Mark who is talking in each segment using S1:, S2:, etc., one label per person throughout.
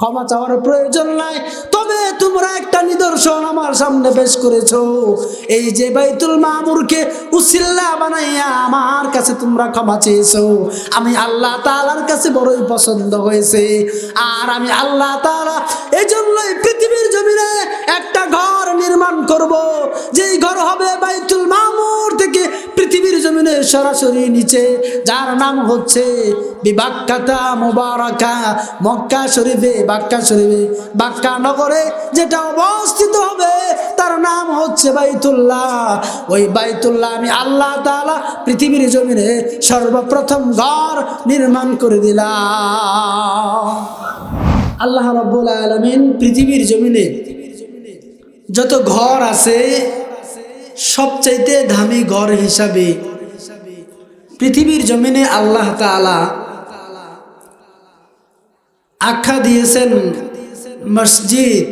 S1: ক্ষমা চাওয়ার প্রয়োজন নাই। তবে তোমরা একটা নিদর্শন আমার সামনে পেশ করেছ। এই যে বাইতুল মামুরকে উসিল্লা বানাইয়া আমার কাছে তোমরা ক্ষমা চেয়েছো। আমি আল্লাহ তাআলার কাছে বড়ই পছন্দ হয়েছে। আর আমি আল্লাহ তাআলা এই জন্যই পৃথিবীর জমিনে একটা ঘর নির্মাণ করব। যেই ঘর হবে বাইতুল জমিনে সরাসরি নিচে, যার নাম হচ্ছে বিবাক্কাতা মোবারকা, মক্কা শরীফে, বাক্কা শরীফে, বাক্কা নগরে যেটা অবস্থিত হবে, তার নাম হচ্ছে বাইতুল্লাহ। ওই বাইতুল্লাহ আমি আল্লাহ তাআলা পৃথিবীর জমিনে সর্বপ্রথম ঘর নির্মাণ করে দিলাম। আল্লাহ রব্বুল আলমিন পৃথিবীর জমিনে যত ঘর আছে, সবচাইতে দামি ঘর হিসাবে পৃথিবীর জমিনে আল্লাহ তাআলা আখ্যা দিয়েছেন মসজিদ।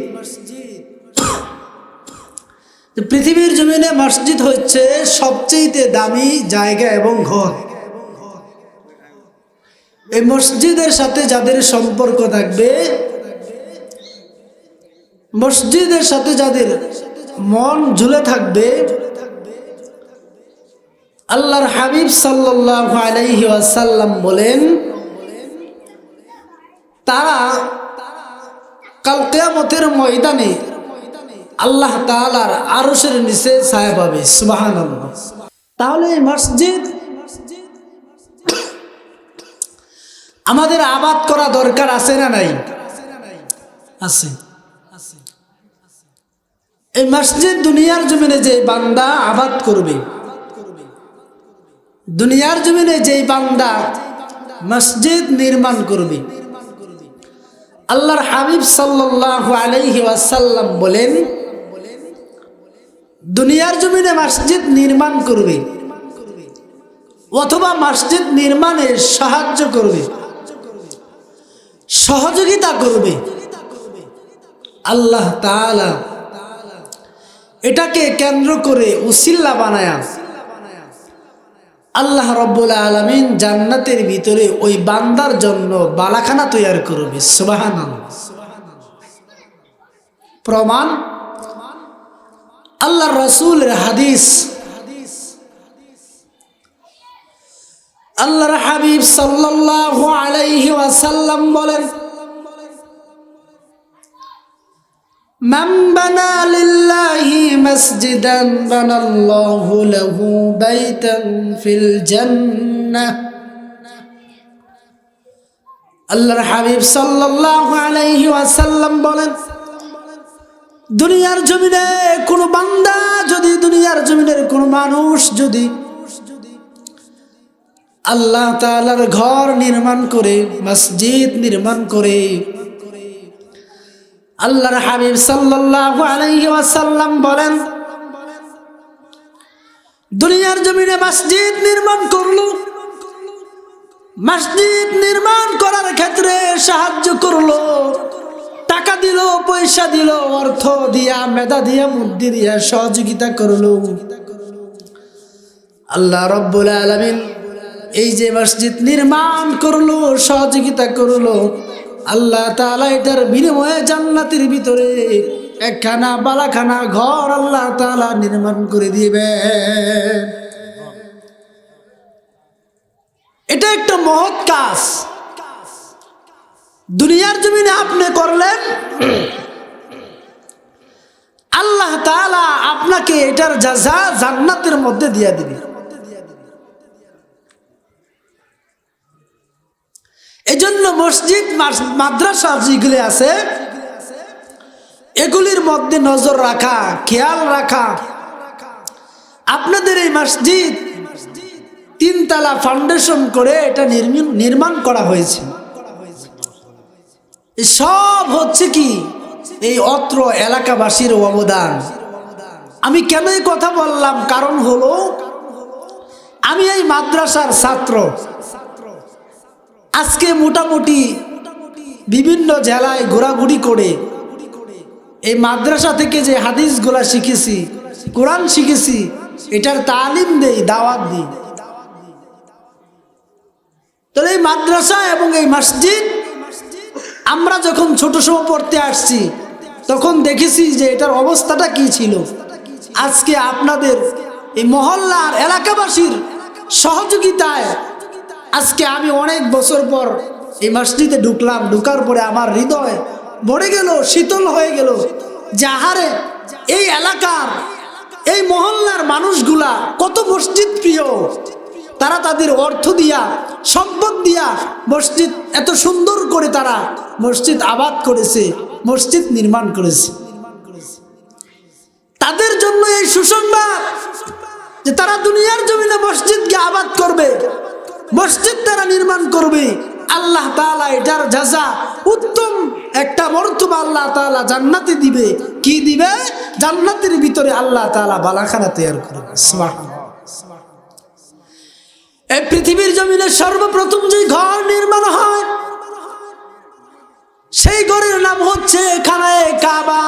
S1: পৃথিবীর জমিনে মসজিদ হচ্ছে সবচেয়ে দামি জায়গা এবং ঘর। এই মসজিদের সাথে যাদের সম্পর্ক থাকবে, মসজিদের সাথে যাদের মন ঝুলে থাকবে আল্লাহর হাবিব সাল্লাল্লাহু আলাইহি ওয়াসাল্লাম বলেন, তারা কাল কিয়ামতের ময়দানে আল্লাহ তাআলার আরশের নিচে ছায়া পাবে, সুবহানাল্লাহ। তাহলে এই মসজিদ আমাদের আবাদ করা দরকার আছে না নাই? আছে। এই মসজিদ দুনিয়ার জমিনে যে বান্দা আবাদ করবে দুনিয়ার জমিনে যে বান্দা মসজিদ নির্মাণ করবে, আল্লাহর হাবিব সাল্লাল্লাহু আলাইহি ওয়াসাল্লাম বলেন, দুনিয়ার জমিনে মসজিদ নির্মাণ করবে অথবা মসজিদ নির্মাণে সাহায্য করবে, সহযোগিতা করবে, আল্লাহ এটাকে কেন্দ্র করে উসিল্লা বানায়া আল্লাহ রব্বুল আলমিন জান্নাতের ভিতরে ওই বান্দার জন্য বালাখানা তৈরি করবে। সুবাহান প্রমাণ? আল্লাহ রসুলের হাদিস। আল্লাহর হাবিব সাল্লাল্লাহু আলাইহি ওয়াসাল্লাম বলেন من بنى لله مسجدا بنى الله له بيتا في الجنة আল্লাহর হাবিব সাল্লাল্লাহু আলাইহি ওয়াসাল্লাম বলেন দুনিয়ার জমিনে কোনো বান্দা যদি দুনিয়ার জমিনের কোনো মানুষ যদি আল্লাহ তাআলার ঘর নির্মাণ করে মসজিদ নির্মাণ করে আল্লাহর হাবিব সাল্লাল্লাহু আলাইহি বলেন, দুনিয়ার জমিনে মসজিদ নির্মাণ করল। মসজিদ নির্মাণ করার ক্ষেত্রে সাহায্য করল, টাকা দিল, পয়সা দিল, অর্থ দিয়া, মেধা দিয়া, বুদ্ধি দিয়া সহযোগিতা করল। আল্লাহ রব্বুল আলামিন এই যে মসজিদ নির্মাণ করল, সহযোগিতা করল আল্লাহ তাআলা এটার বিনিময়ে জান্নাতের ভিতরে একখানা বালাখানা ঘর আল্লাহ তালা নির্মাণ করে দিবে এটা একটা মহৎ কাজ। দুনিয়ার জমিনে আপনি করলেন, আল্লাহ তাআলা আপনাকে এটার যা জান্নাতের মধ্যে দিয়ে দিবে। এজন্য মসজিদ মাদ্রাসা যেগুলি আছে, এগুলির মধ্যে নজর রাখা, খেয়াল রাখা। আপনাদের এই মসজিদ তিনতলা ফাউন্ডেশন করে এটা নির্মাণ করা হয়েছে। সব হচ্ছে কি? এই অত্র এলাকাবাসীর অবদান। আমি কেন কথা বললাম? কারণ হলো, আমি এই মাদ্রাসার ছাত্র। আজকে মোটামুটি বিভিন্ন জেলায় ঘোরাঘুরি করে এই মাদ্রাসা থেকে যে হাদিসগুলা শিখেছি, কোরআন শিখেছি, এটার তালিম দেই, দাওয়াত দিই। তাহলে এই মাদ্রাসা এবং এই মসজিদ, আমরা যখন ছোট সময় পড়তে আসছি, তখন দেখেছি যে এটার অবস্থাটা কি ছিল। আজকে আপনাদের এই মহল্লার এলাকাবাসীর সহযোগিতায় আজকে আমি অনেক বছর পর এই মসজিদে ঢুকলাম, ঢুকার পরে আমার হৃদয় ভরে গেল, শীতল হয়ে গেল। যাহারে এই এলাকার, এই মহল্লার মানুষগুলা কত মসজিদ প্রিয়। তারা তাদের অর্থ দিয়া, সম্পদ দিয়া মসজিদ এত সুন্দর করে তারা মসজিদ আবাদ করেছে, মসজিদ নির্মাণ করেছে। তাদের জন্য এই সুসংবাদ যে তারা দুনিয়ার জমিনে মসজিদকে আবাদ করবে। মসজিদ তারা নির্মাণ করবে। আল্লাহ তাআলা এটার যাজা উত্তম একটা মর্তবা আল্লাহ তাআলা জান্নাতে দিবে। কি দিবে? জান্নাতের ভিতরে আল্লাহ তালা বালাখানা তৈরি করবে। এই পৃথিবীর জমিনে সর্বপ্রথম যে ঘর নির্মাণ হয়, সেই ঘরের নাম হচ্ছে এখানে কাবা।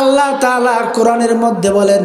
S1: আল্লাহ তাআলা কোরআনের মধ্যে বলেন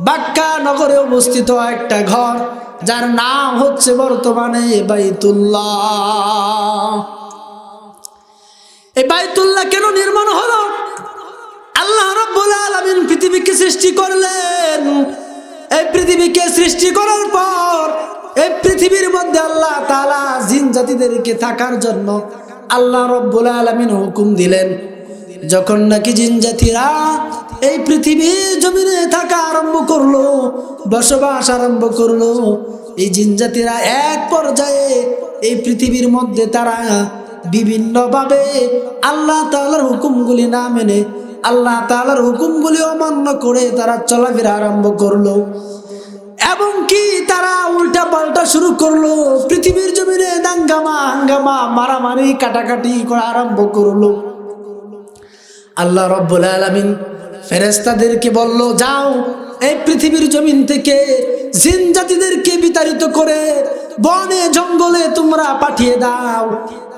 S1: বাক্কা নগরে অবস্থিত একটা ঘর, যার নাম হচ্ছে বর্তমানে বাইতুল্লাহ। বাইতুল্লাহ কেন নির্মাণ হলো? আল্লাহ রব্বুল আলামিন পৃথিবীকে সৃষ্টি করলেন। এই পৃথিবীকে সৃষ্টি করার পর, এই পৃথিবীর মধ্যে আল্লাহ তালা জিন জাতিদেরকে থাকার জন্য আল্লাহ রব্বুল আলামিন হুকুম দিলেন। যখন নাকি জিন জাতিরা এই পৃথিবীর জমিনে থাকা আরম্ভ করল, বসবাস আরম্ভ করল, এই জিন জাতিরা এক পর্যায়ে এই পৃথিবীর মধ্যে তারা বিভিন্নভাবে আল্লাহ তাআলার হুকুমগুলি না মেনে, আল্লাহ তাআলার হুকুমগুলি অমান্য করে তারা চলাফেরা আরম্ভ করল। এবং কি তারা উল্টা পাল্টা শুরু করল, পৃথিবীর জমিনে দাঙ্গামা হাঙ্গামা মারামারি কাটাকাটি করা আরম্ভ করল। আল্লাহ রব্বুল আলমিন ফেরেস্তাদেরকে বলল, যাও, এই পৃথিবীর জমিন থেকে জিন জাতিদেরকে বিতাড়িত করে বনে জঙ্গলে তোমরা পাঠিয়ে দাও।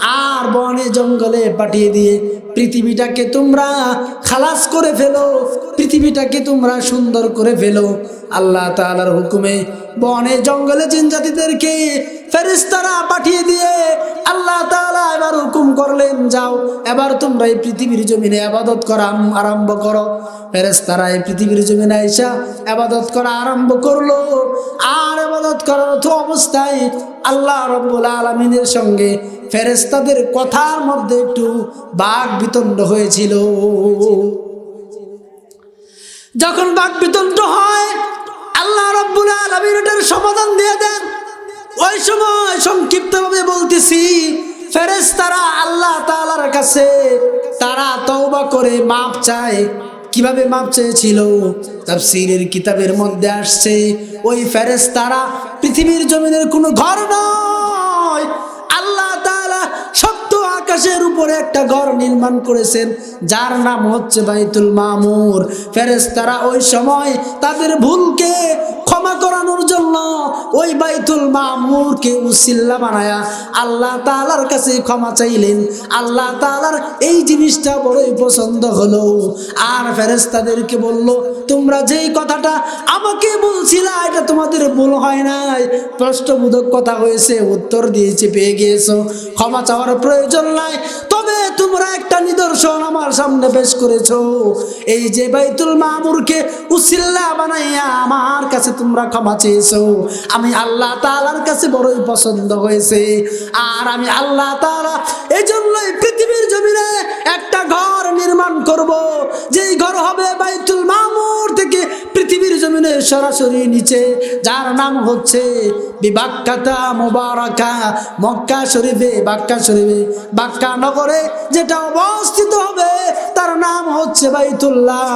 S1: আর বনে জঙ্গলে পাঠিয়ে দিয়ে পৃথিবীটাকে তোমরা খালাস করে ফেলো, পৃথিবীটাকে তোমরা সুন্দর করে ফেলো। আল্লাহ তাআলার হুকুমে বনে জঙ্গলে জিন জাতিদেরকে ফেরেস্তারা পাঠিয়ে দিয়ে আল্লাহ তাআলা এবার হুকুম করলেন, যাও, এবার তোমরা এই পৃথিবীর জমিনে আবাদত করা আরম্ভ করো। ফেরেস্তারা এই পৃথিবীর জমিনে আইসা আবাদত করা আরম্ভ করল। আর আবাদত করার অবস্থায় আল্লাহ রব্বুল আলমিনের সঙ্গে ফেরেস্তাদের কথার মধ্যে একটু বাঘ বিতণ্ড হয়েছিল। যখন বাঘ বিতণ্ড হয়, আল্লাহ রব্বুল আলমিন এটার সমাধান দিয়ে দেন। ওই সময় সংক্ষিপ্তভাবে বলতেছি, ফেরেশতারা আল্লাহ তাআলার কাছে তারা তওবা করে মাপ চায়। কীভাবে মাপ চেয়েছিল? তাফসীরের কিতাবের মধ্যে আসছে, ওই ফেরেশতারা পৃথিবীর জমিনের কোনো ঘর নয় আকাশের উপরে একটা ঘর নির্মাণ করেছেন, যার নাম হচ্ছে বাইতুল মামুর। ফেরেস্তারা ওই সময় তাদের ভুলকে ক্ষমা করানোর জন্য ওই বাইতুল মামুরকে উসিল্লা বানায়া আল্লাহ তাআলার কাছে ক্ষমা চাইলেন। আল্লাহ তাআলার এই জিনিসটা বড়ই পছন্দ হলো। আর ফেরেশতাদেরকে বলল, তোমরা যেই কথাটা আমাকে বলছিলা, এটা তোমাদের ভুল হয় নাই। প্রশ্নবোধক কথা হয়েছে, উত্তর দিয়েছে, পেয়ে গিয়েছো। ক্ষমা চাওয়ার প্রয়োজন নাই। তবে তোমরা একটা নিদর্শন আমার সামনে পেশ করেছ। এই যে বাইতুল মামুরকে উসিল্লা বানাইয়া আমার কাছে তোমরা ক্ষমা চেয়েছো। আমি আল্লাহ তাআলার কাছে বড়ই পছন্দ হয়েছে। আর আমি আল্লাহ তাআলা এই জন্যই পৃথিবীর জমিনে একটা ঘর নির্মাণ করব। যেই ঘর হবে বাইতুল মামুর থেকে পৃথিবীর জমিনে সরাসরি নিচে, যার নাম হচ্ছে বিবাক্কাতা মুবারাকা, মক্কা শরীফে, বাক্কা শরীফে, বাক্কা নগরে যেটা অবস্থিত হবে, তার নাম হচ্ছে বাইতুল্লাহ।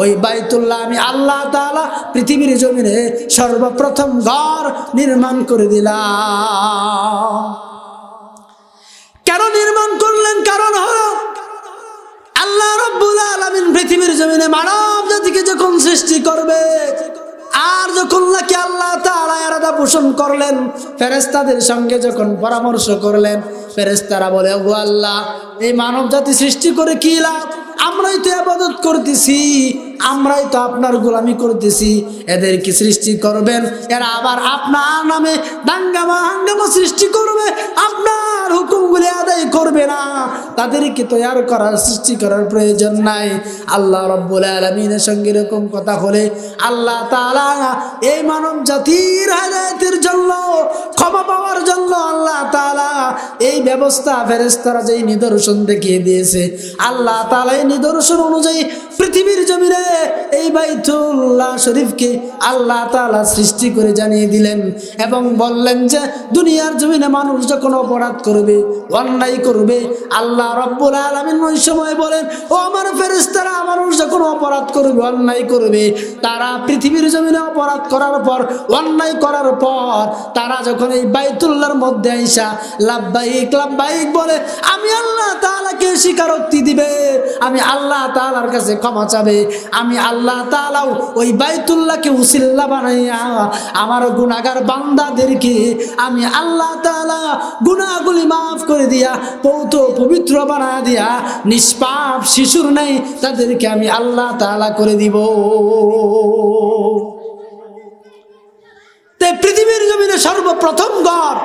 S1: ওই বাইতুল্লাহ আমি আল্লাহ তাআলা পৃথিবীর জমিনে সর্বপ্রথম ঘর নির্মাণ করে দিলাম। কেন নির্মাণ করলেন? কারণ হলো আল্লাহ রব্বুল আলামিন পৃথিবীর জমিনে মানব জাতিকে যখন সৃষ্টি করবে আর যখন নাকি আল্লাহ এরাদা পোষণ করলেন ফেরেস্তাদের সঙ্গে যখন পরামর্শ করলেন ফেরেস্তারা বলে ও আল্লাহ, এই মানব জাতি সৃষ্টি করে কি লাভ? আমরাই তো আবাদত করতেছি। আমরাই তো আপনার গোলামি করতেছি, এদেরকে সৃষ্টি করবেন। এরা আবার আপনার নামে দাঙ্গামা হাঙ্গামা সৃষ্টি করবে। আপনার হুকুমগুলি আদায় করবে না। তাদেরকে তৈরি করার, সৃষ্টি করার প্রয়োজন নাই। আল্লাহ রব্বুল আলমিনের সঙ্গে এরকম কথা হলে আল্লাহ তাআলা এই মানব জাতির হাদায়তের জন্য, ক্ষমা পাওয়ার জন্য আল্লাহ তাআলা এই ব্যবস্থা ফেরেস্তারা যেই নিদর্শন দেখিয়ে দিয়েছে, আল্লাহ তাআলা এই নিদর্শন অনুযায়ী পৃথিবীর জমিনে এই বাইতুল্লাহ শরীফকে আল্লাহ তাআলা সৃষ্টি করে জানিয়ে দিলেন এবং বললেন যে, দুনিয়ার জমিনে মানুষ যখন অপরাধ করবে, অন্যায় করবে, আল্লাহ রব্বুল আলামিন ওই সময় বলেন, ও আমার ফেরেশতারা, মানুষ যখন অপরাধ করবে, অন্যায় করবে, তারা পৃথিবীর জমিনে অপরাধ করার পর, অন্যায় করার পর, তারা যখন এই বাইতুল্লাহর মধ্যে আইসা লাভবাহিক লাভবাহিক বলে, আমি আল্লাহ তালাকে স্বীকারোক্তি দিবে, আমি আল্লাহ তাআলার কাছে ক্ষমা চাবে আমি আল্লাহ তাআলাও ওই বাইতুল্লাহকে উসিল্লা বানাইয়া আমার গুনাহগার বান্দাদেরকে আমি আল্লাহ তাআলা গুনাহগুলি মাফ করে দিয়া, পৌত পবিত্র বানা দিয়া, নিষ্পাপ শিশুর নেই তাদেরকে আমি আল্লাহ তাআলা করে দিব। তাই পৃথিবীর জমিনে সর্বপ্রথম গড়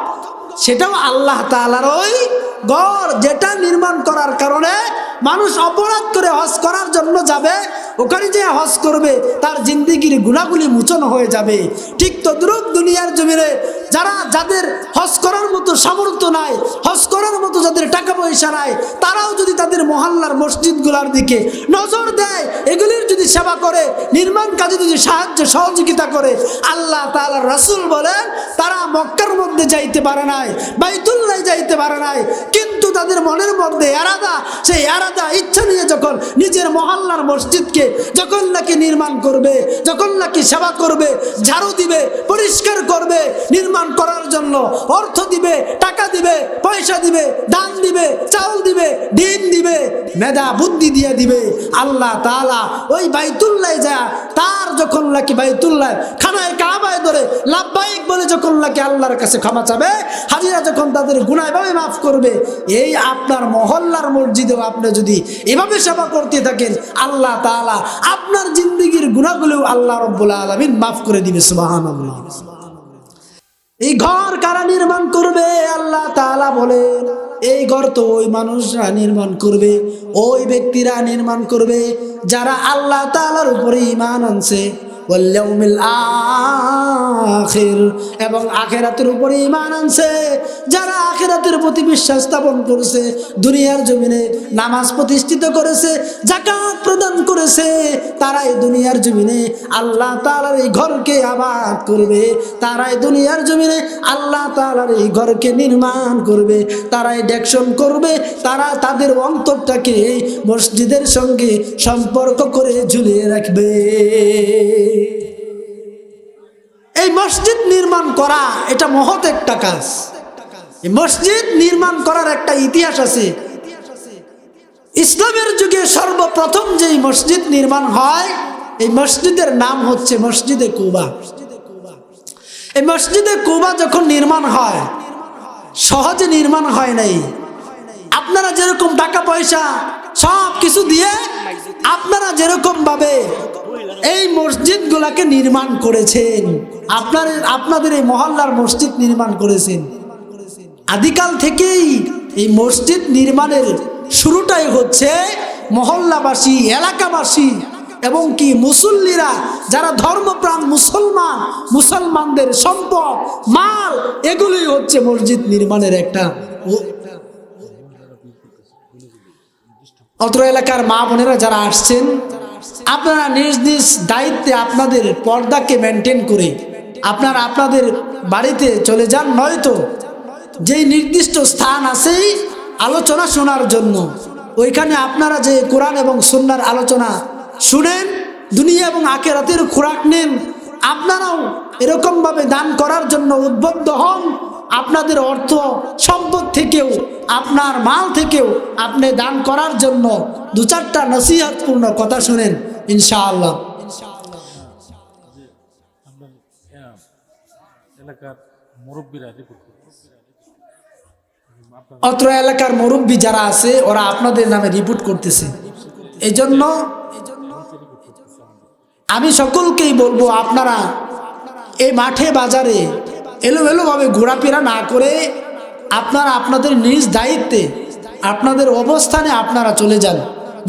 S1: সেটাও আল্লাহ তালার ওই গড় যেটা নির্মাণ করার কারণে মানুষ অপরাধ করে হজ করার জন্য যাবে, ওখানে যে হজ করবে, তার জিন্দিগির গুণাগুলি মোচন হয়ে যাবে। ঠিক তদ্রুপ দুনিয়ার জমিনে যারা যাদের হজ করার মতো সামর্থ্য নাই, হজ করার মতো যাদের টাকা পয়সা নাই, তারাও যদি তাদের মহল্লার মসজিদগুলোর দিকে নজর দেয়, এগুলির যদি সেবা করে, নির্মাণ কাজে যদি সাহায্য, সহযোগিতা করে, আল্লাহ তাআলা রাসূল বলেন, তারা মক্কার মধ্যে যাইতে পারে নাই, বাইতুল্লাহ যাইতে পারে নাই, কিন্তু তাদের মনের মধ্যে এরাদা, সেই এরাদা, ইচ্ছা নিয়ে যখন নিজের মহল্লার মসজিদকে যখন নাকি নির্মাণ করবে, যখন নাকি সেবা করবে, ঝাড়ু দিবে, পরিষ্কার করবে, নির্মাণ করার জন্য অর্থ দিবে, টাকা দিবে, পয়সা দিবে, দান দিবে, চাউল দিবে, ডিম দিবে, মেধা, বুদ্ধি দিয়ে দিবে। আল্লাহ তাআলা ওই বাইতুল্লাহ যা, তার যখন নাকি বাইতুল্লাহ, খানায় কাবায় ধরে, লাভবাহিক বলে যখন নাকি আল্লাহর কাছে ক্ষমা চাবে, হাজিরা যখন তাদের গুনাহ এভাবে মাফ করবে, এই আপনার মহল্লার মসজিদেও আপনি যদি এভাবে সেবা করতে থাকেন, আল্লাহ তাআলা আপনার জিন্দগির গুণাগুলো আল্লাহ রব্বুল আলমিন মাফ করে দিবে, সুবহানাল্লাহ। এই ঘর কারা নির্মাণ করবে? আল্লাহ তালা বলে এই ঘর তো ওই মানুষরা নির্মাণ করবে, ওই ব্যক্তিরা নির্মাণ করবে, যারা আল্লাহ তালার উপরে ইমান আনছে। এবং আখেরাতের উপরে ঈমান আনছে। যারা আখেরাতের প্রতি বিশ্বাস স্থাপন করেছে, দুনিয়ার জমিনে নামাজ প্রতিষ্ঠিত করেছে জাকাত প্রদান করেছে, তারাই দুনিয়ার জমিনে আল্লাহ তাআলার এই ঘরকে আবাদ করবে। তারাই দুনিয়ার জমিনে আল্লাহ তাআলার এই ঘরকে নির্মাণ করবে। তারাই ডেকশন করবে। তারা তাদের অন্তরটাকে মসজিদের সঙ্গে সম্পর্ক করে ঝুলিয়ে রাখবে। এই মসজিদ নির্মাণ করা এটা মহৎ একটা কাজ। মসজিদ নির্মাণ করার একটা ইতিহাস আছে। ইসলামের যুগে সর্বপ্রথম যেই মসজিদ নির্মাণ হয়, এই মসজিদের নাম হচ্ছে মসজিদে কুবা। এই মসজিদে কুবা যখন নির্মাণ হয়, সহজে নির্মাণ হয় নাই। আপনারা যেরকম টাকা পয়সা সব কিছু দিয়ে, আপনারা যেরকম ভাবে এই মসজিদগুলাকে নির্মাণ করেছেন। আপনার, আপনাদের এই মহল্লার মসজিদ নির্মাণ করেছেন। আদিকাল থেকেই এই মসজিদ নির্মাণের শুরুটাই হচ্ছে মহল্লাবাসী, এলাকাবাসী এবং কি মুসল্লিরা, যারা ধর্মপ্রাণ মুসলমান, মুসলমানদের সম্পদ, মাল, এগুলোই হচ্ছে মসজিদ নির্মাণের একটা অত্র এলাকার মা বোনেরা যারা আসছেন আপনারা নিজ নিজ দায়িত্বে আপনাদের পর্দাকে মেনটেন করে আপনারা আপনাদের বাড়িতে চলে যান, নয়তো যেই নির্দিষ্ট স্থান আছেই আলোচনা শোনার জন্য। ওইখানে আপনারা যে কোরআন এবং সুন্নার আলোচনা শুনেন, দুনিয়া এবং আখেরাতের খোরাক নেন, আপনারাও এরকমভাবে দান করার জন্য উদ্বুদ্ধ হন। আপনাদের অর্থ সম্পদ থেকেও আপনার মাল থেকেও আপনি দান করার জন্য দু চারটা নসিহতপূর্ণ কথা শুনেন ইনশাআল্লাহ। অত্র এলাকার মুরব্বী যারা আছে ওরা আপনাদের নামে রিপোর্ট করতেছে। এই জন্য আমি সকলকেই বলব আপনারা এই মাঠে বাজারে এলোমেলোভাবে ঘোরাফেরা না করে আপনারা আপনাদের নিজ দায়িত্বে, আপনাদের অবস্থানে আপনারা চলে যান।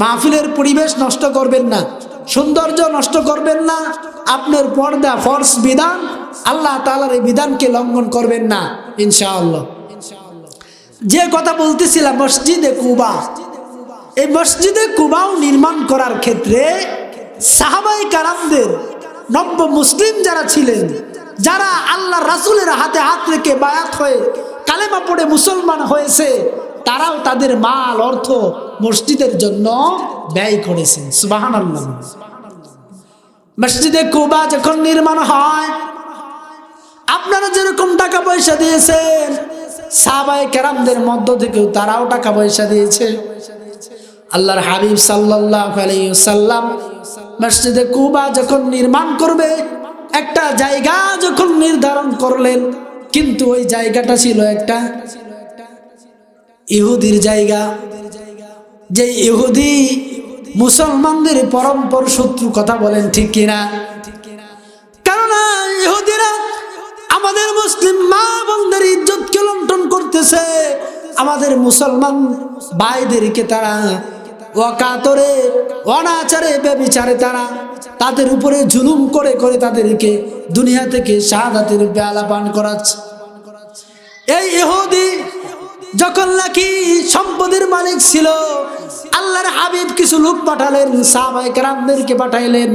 S1: মাহফিলের পরিবেশ নষ্ট করবেন না, সৌন্দর্য নষ্ট করবেন না, আপনার পর্দা ফর্স বিধান, আল্লাহ তালার এই বিধানকে লঙ্ঘন করবেন না, ইনশাআল্লাহ। যে কথা বলতেছিলাম, মসজিদে কুবা। এই মসজিদে কুবাও নির্মাণ করার ক্ষেত্রে সাহাবাই কারামদের নব্য মুসলিম যারা ছিলেন যারা আল্লাহ রাসুলের হাতে হাত রেখে বায়াত হয়ে কালেমা পড়ে মুসলমান হয়েছে, তারাও তাদের মাল, অর্থ মসজিদের জন্য ব্যয় করেছেন। সুবাহান আল্লাহ মসজিদে কুবা যখন নির্মাণ হয়, আপনারা যেরকম টাকা পয়সা দিয়েছেন সাহাবাই কেরামদের মধ্য থেকেও তারাও টাকা পয়সা দিয়েছে। আল্লাহর হাবিব সাল্লাহ সাল্লাম মসজিদে কুবা যখন নির্মাণ করবে একটা জায়গা যখন নির্ধারণ করলেন, কিন্তু ওই জায়গাটা ছিল একটা ইহুদির জায়গা। যে ইহুদি মুসলমানদের পরম্পর শত্রু কথা বলেন ঠিক কিনা? কেননা ইহুদিরা আমাদের মুসলিম মা বোনদের ইজ্জতকে লন্ঠন করতেছে। আমাদের মুসলমান ভাইদেরকে তারা অকাতরে, অনাচারে, বেবিচারে তারা তাদের উপরে জুলুম করে করে তাদেরকে দুনিয়া থেকে শাহাদাতের বেলা পান করাচ্ছে। এই ইহুদি যখন নাকি সম্পদের মালিক ছিল, আল্লাহর হাবিব কিছু লোক পাঠালেন সাহাবাই কেরামদেরকে পাঠাইলেন।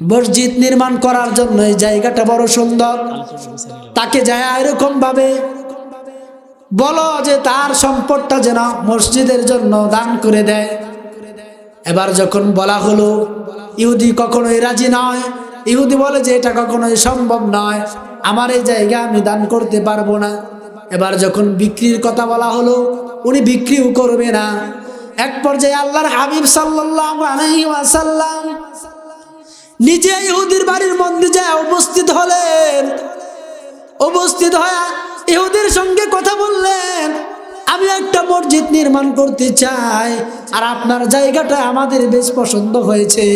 S1: মসজিদ নির্মাণ করার জন্য এই জায়গাটা বড় সুন্দর। তাকে যায় এরকম ভাবে বলো যে তার সম্পদটা যেন মসজিদের জন্য দান করে দেয়। এবার যখন বলা হলো, ইহুদি কখনোই রাজি নয়। ইহুদি বলে যে এটা কখনোই সম্ভব নয়। আমার এই জায়গা আমি দান করতে পারব না। এবার যখন বিক্রির কথা বলা হলো, উনি বিক্রিও করবে না। এক পর্যায়ে আল্লাহর হাবিব আলাইহি নিজে ইহুদির বাড়ির মধ্যে যায়, উপস্থিত হলেন। উপস্থিত হয়ে ইহুদির সঙ্গে কথা বললেন, আমি একটা মসজিদ নির্মাণ করতে চাই, আর আপনার জায়গাটা আমাদের বেশ পছন্দ হয়েছে।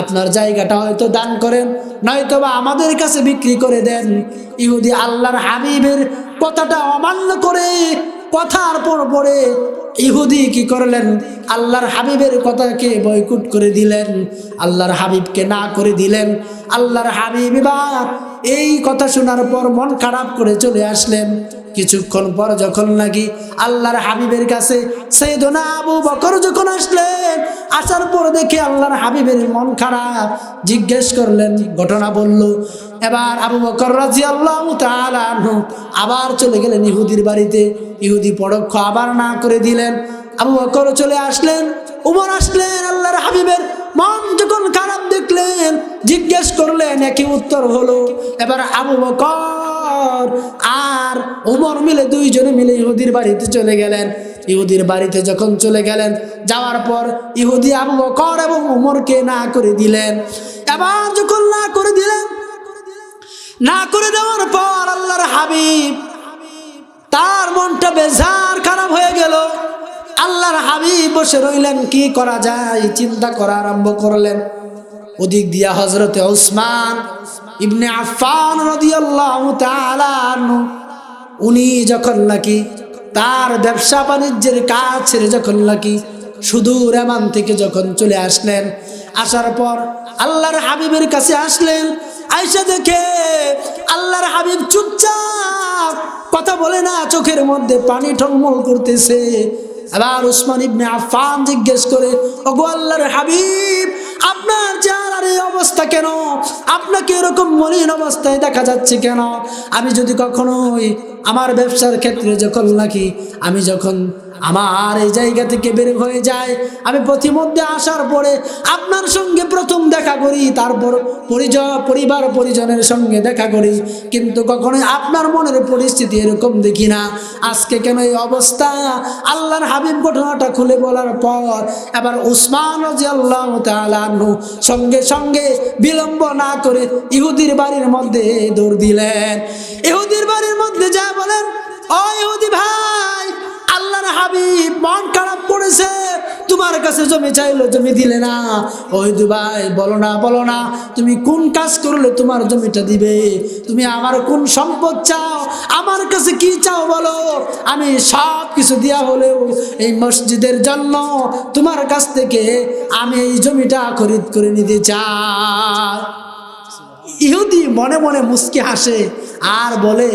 S1: আপনার জায়গাটা হয়তো দান করেন নয়তো বা আমাদের কাছে বিক্রি করে দেন। ইহুদি আল্লাহর হাবিবের কথাটা অমান্য করে কথার পর পরে ইহুদি কি করলেন? আল্লাহর হাবিবের কথাকে বয়কুট করে দিলেন। আল্লাহর হাবিবকে না করে দিলেন। আল্লাহর হাবিব এই কথা শোনার পর মন খারাপ করে চলে আসলেন। কিছুক্ষণ পর যখন নাকি আল্লাহর হাবিবের কাছে সেইদনা আবু বকর যখন আসলেন, আসার পর দেখে আল্লাহর হাবিবের মন খারাপ। জিজ্ঞেস করলেন, ঘটনা বলল এবার আবু বকর রাজি আল্লাহ আবার চলে গেলেন ইহুদির বাড়িতে। ইহুদি পরোক্ষ আবার না করে দিলেন। আবু বকর চলে আসলেন। উমর আসলেন, আল্লাহর হাবিবের মন যখন খারাপ দেখলেন, জিজ্ঞেস করলেন একই উত্তর হলো? এবার আবু বকর আর উমর মিলে দুইজনে মিলে ইহুদির বাড়িতে চলে গেলেন। ইহুদির বাড়িতে যখন চলে গেলেন, যাওয়ার পর ইহুদি আবু বকর এবং উমরকে না করে দিলেন। এবার যখন না করে দিলেন না করে দেওয়ার পর আল্লাহর হাবিব, তার মনটা বেজার খারাপ হয়ে গেল। আল্লাহর হাবিব বসে রইলেন, কি করা যায়? চিন্তা করা আরম্ভ করলেন। ওদিক দিয়া হজরতে ওসমান ইবনে আফান উনি যখন নাকি তার ব্যবসা বাণিজ্যের কাজ ছেড়ে যখন নাকি সুদূর এমান থেকে যখন চলে আসলেন, আসার পর আল্লাহর হাবিবের কাছে আসলেন আয়সা দেখে আল্লাহর হাবিব চুপচাপ কথা বলে না, চোখের মধ্যে পানি ঠলমল করতেছে। আবার উসমান ইবনে আফান জিজ্ঞেস করে, ওগো আল্লাহর হাবিব, আপনার চেহারার এই অবস্থা কেন? আপনাকে এরকম মলিন অবস্থায় দেখা যাচ্ছে কেন? আমি যদি কখনোই আমার ব্যবসার ক্ষেত্রে যখন নাকি আমি যখন আমার এই জায়গা থেকে বের হয়ে যায় আমি প্রতিমধ্যে আসার পরে আপনার সঙ্গে প্রথম দেখা করি, তারপর পরিচয় পরিবার পরিজনের সঙ্গে দেখা করি। কিন্তু কখনোই আপনার মনের পরিস্থিতি এরকম দেখি না। আজকে কেন এই অবস্থা? আল্লাহর হাবিব ঘটনাটা খুলে বলার পর এবার উসমান আল্লাহ সঙ্গে সঙ্গে বিলম্ব না করে ইহুদির বাড়ির মধ্যে দৌড় দিলেন। ইহুদির বাড়ির মধ্যে যা বলেন ভাই, আল্লাহর হাবিব মন খারাপ করেছে, তোমার কাছে জমি চাইলো, জমি দিলে না। ওই দুবাই বলো না বলো না, তুমি কোন কাজ করলে তোমার জমিটা দিবে? তুমি আমার কোন সম্পদ চাও? আমার কাছে কি চাও বলো? আমি সব কিছু দেওয়া হলেও এই মসজিদের জন্য তোমার কাছ থেকে আমি এই জমিটা খরিদ করে নিতে চাই। ইহুদি মনে মনে মুসকে হাসে আর বলে,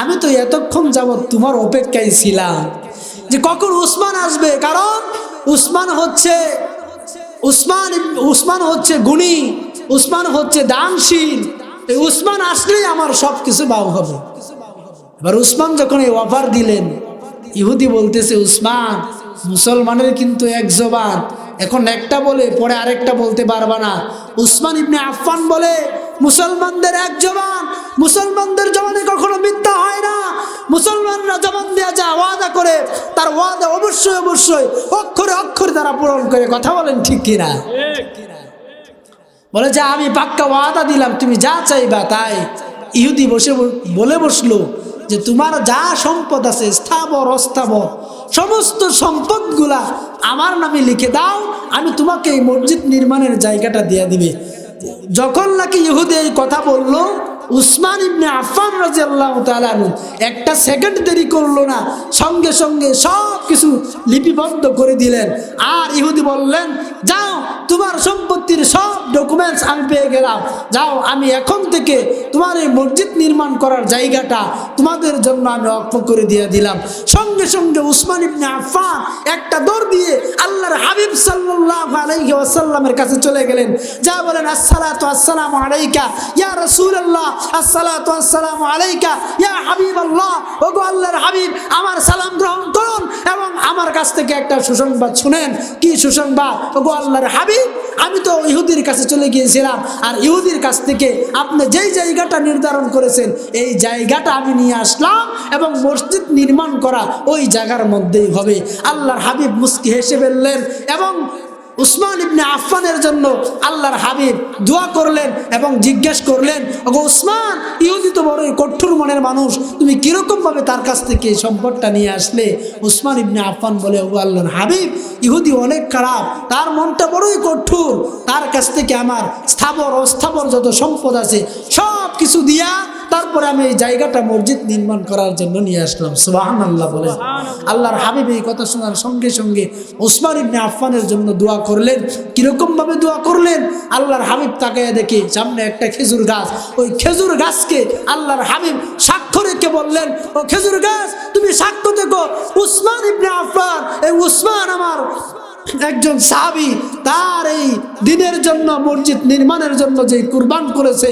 S1: আমি তো এতক্ষণ যাবৎ তোমার অপেক্ষায় ছিলাম যে কখন উসমান আসবে। কারণ উসমান হচ্ছে, উসমান উসমান হচ্ছে গুণী, উসমান হচ্ছে দানশীল। এই উসমান আসলেই আমার সব কিছু বাউ হবে। এবার উসমান যখন এই অফার দিলেন, ইহুদি বলতেছে, উসমান, মুসলমানের কিন্তু এক জবান। এখন একটা বলে, পরে আরেকটা বলতে পারবা না। উসমান ইবনে আফফান বলে মুসলমানদের এক জবান। মুসলমানদের জবানে কখনো মিথ্যা হয় না। মুসলমানরা জবান দেওয়া যা ওয়াদা করে। তার ওয়াদা অবশ্যই অবশ্যই, অক্ষরে অক্ষরে তারা পূরণ করে। কথা বলেন ঠিক কিনা? বলে যে, আমি পাক্কা ওয়াদা দিলাম, তুমি যা চাইবা তাই। ইহুদি বসে বলে বসল যে, তোমার যা সম্পদ আছে, স্থাবর, অস্থাবর, সমস্ত সম্পদগুলা আমার নামে লিখে দাও। আমি তোমাকে এই মসজিদ নির্মাণের জায়গাটা দিয়ে দিবে। যখন নাকি ইহুদি এই কথা বলল উসমান ইবনে আফফান রাজিয়াল্লাহু তাআলা আনহু একটা সেকেন্ড দেরি করল না, সঙ্গে সঙ্গে সব কিছু লিপিবদ্ধ করে দিলেন। আর ইহুদি বললেন, যাও, তোমার সম্পত্তির সব ডকুমেন্টস আমি পেয়ে গেলাম। যাও, আমি এখন থেকে তোমার এই মসজিদ নির্মাণ করার জায়গাটা তোমাদের জন্য আমি অক্ষ করে দিয়ে দিলাম। সঙ্গে সঙ্গে উসমান ইবনে আফফান একটা দৌড় দিয়ে আল্লাহর হাবিব সাল্লাল্লাহু আলাইহি ওয়াসাল্লামের কাছে চলে গেলেন। যা বলেন, আসসালাতু আসসালামু আলাইকা, ইয়া রাসূলুল্লাহ আসসালাতু আলাইকা, ইয়া হাবিবাল্লাহ। ওগো আল্লাহর হাবিব, আমার সালাম গ্রহণ করুন এবং আমার কাছ থেকে একটা সুসংবাদ শুনেন। কি সুসংবাদ? ওগো আল্লাহর হাবিব, আমি তো ইহুদির কাছে চলে গিয়েছিলাম আর ইহুদির কাছ থেকে আপনি যেই জায়গাটা নির্ধারণ করেছেন, এই জায়গাটা আমি নিয়ে আসলাম এবং মসজিদ নির্মাণ করা ওই জায়গার মধ্যেই হবে। আল্লাহর হাবিব মুস্কি হেসে ফেললেন এবং উসমান ইবনে আফফানের জন্য আল্লাহর হাবিব দোয়া করলেন এবং জিজ্ঞেস করলেন, ওগো উসমান, ইহুদি তো বড়ই কঠোর মনের মানুষ, তুমি কীরকম ভাবে তার কাছ থেকে এই সম্পদটা নিয়ে আসলে? উসমান ইবনে আফফান বলে, ওগো আল্লাহর হাবিব, ইহুদি অনেক খারাপ, তার মনটা বড়ই কঠোর, তার কাছ থেকে আমার স্থাবর, অস্থাবর যত সম্পদ আছে, সব কিছু দিয়া তারপরে আমি এই জায়গাটা মসজিদ নির্মাণ করার জন্য নিয়ে আসলাম। সুবাহান আল্লাহ বলে আল্লাহর হাবিব এই কথা শোনার সঙ্গে সঙ্গে ওসমান ইবনে আফফানের জন্য দোয়া করলেন। কীরকম ভাবে দোয়া করলেন? আল্লাহর হাবিব তাকে দেখে সামনে একটা খেজুর গাছ। ওই খেজুর গাছকে আল্লাহর হাবিব সাক্ষ্য রেখে বললেন ও খেজুর গাছ তুমি সাক্ষ্য দেখো। উসমান ইবনে আফফান এই উসমান আমার একজন সাহাবি তার এই দিনের জন্য, মসজিদ নির্মাণের জন্য যে কুরবান করেছে,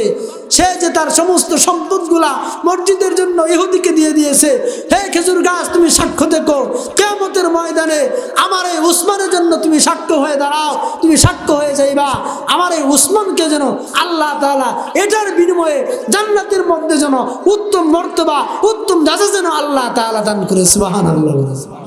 S1: সে যে তার সমস্ত সম্পদগুলা মসজিদের জন্য ইহুদিকে দিয়ে দিয়েছে, হে খেজুর গাছ, তুমি সাক্ষ্য দেখো। কেমতের ময়দানে আমার এই উসমানের জন্য তুমি সাক্ষ্য হয়ে দাঁড়াও, তুমি সাক্ষ্য হয়ে যাইবা। আমার এই উসমানকে যেন আল্লাহ তাআলা এটার বিনিময়ে জান্নাতের মধ্যে যেন উত্তম মর্তবা, উত্তম দাজা যেন আল্লাহ তাআলা দান করে, সুবহানাল্লাহ।